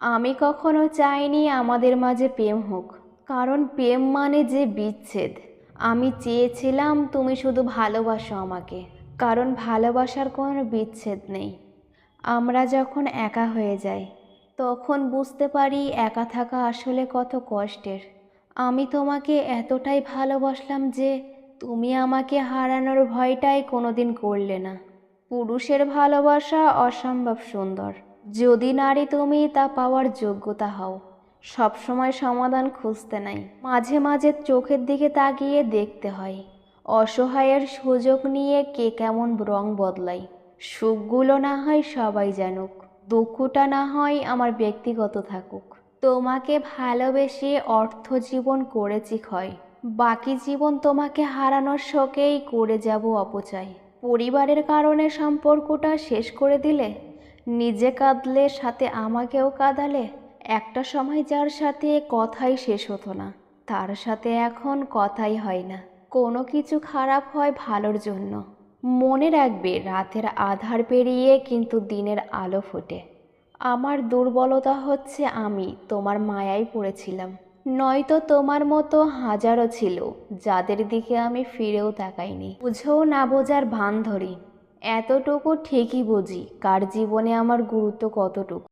আমি কখনো চাইনি আমাদের মাঝে প্রেম হোক, কারণ প্রেম মানে যে বিচ্ছেদ। আমি চেয়েছিলাম তুমি শুধু ভালোবাসো আমাকে, কারণ ভালোবাসার কোনো বিচ্ছেদ নেই। আমরা যখন একা হয়ে যাই, তখন বুঝতে পারি একা থাকা আসলে কত কষ্টের। আমি তোমাকে এতটাই ভালোবাসলাম যে তুমি আমাকে হারানোর ভয়টাই কোনোদিন করলে না। পুরুষের ভালোবাসা অসম্ভব সুন্দর। যদি নারী তুমি তা পাওয়ার যোগ্যতা হও সবসময় সমাধান খুঁজতে নাই। মাঝে মাঝে চোখের দিকে তাকিয়ে দেখতে হয়, অসহায়ের সুযোগ নিয়ে কে কেমন রং বদলায়। সুখগুলো না হয় সবাই জানুক, দুঃখটা না হয় আমার ব্যক্তিগত থাকুক। তোমাকে ভালোবেসে অর্থ জীবন করেছি ক্ষয়, বাকি জীবন তোমাকে হারানোর শোকেই করে যাব অপচয়। পরিবারের কারণে সম্পর্কটা শেষ করে দিলে নিজে কাঁদলে, সাথে আমাকেও কাঁদালে, একটা সময় যার সাথে কথাই শেষ হতো না, তার সাথে এখন কথাই হয় না। কোনো কিছু খারাপ হয় ভালোর জন্য। মনে রাখবে, রাতের আধার পেরিয়ে কিন্তু দিনের আলো ফোটে। আমার দুর্বলতা হচ্ছে আমি, তোমার মায়ায় পড়েছিলাম। নয়তো তোমার মতো হাজারো ছিল, যাদের দিকে আমি ফিরেও তাকাইনি। বুঝেও না বোঝার ভান ধরি। এতটুকু ঠিকই বুঝি কার জীবনে আমার গুরুত্ব কতটুকু।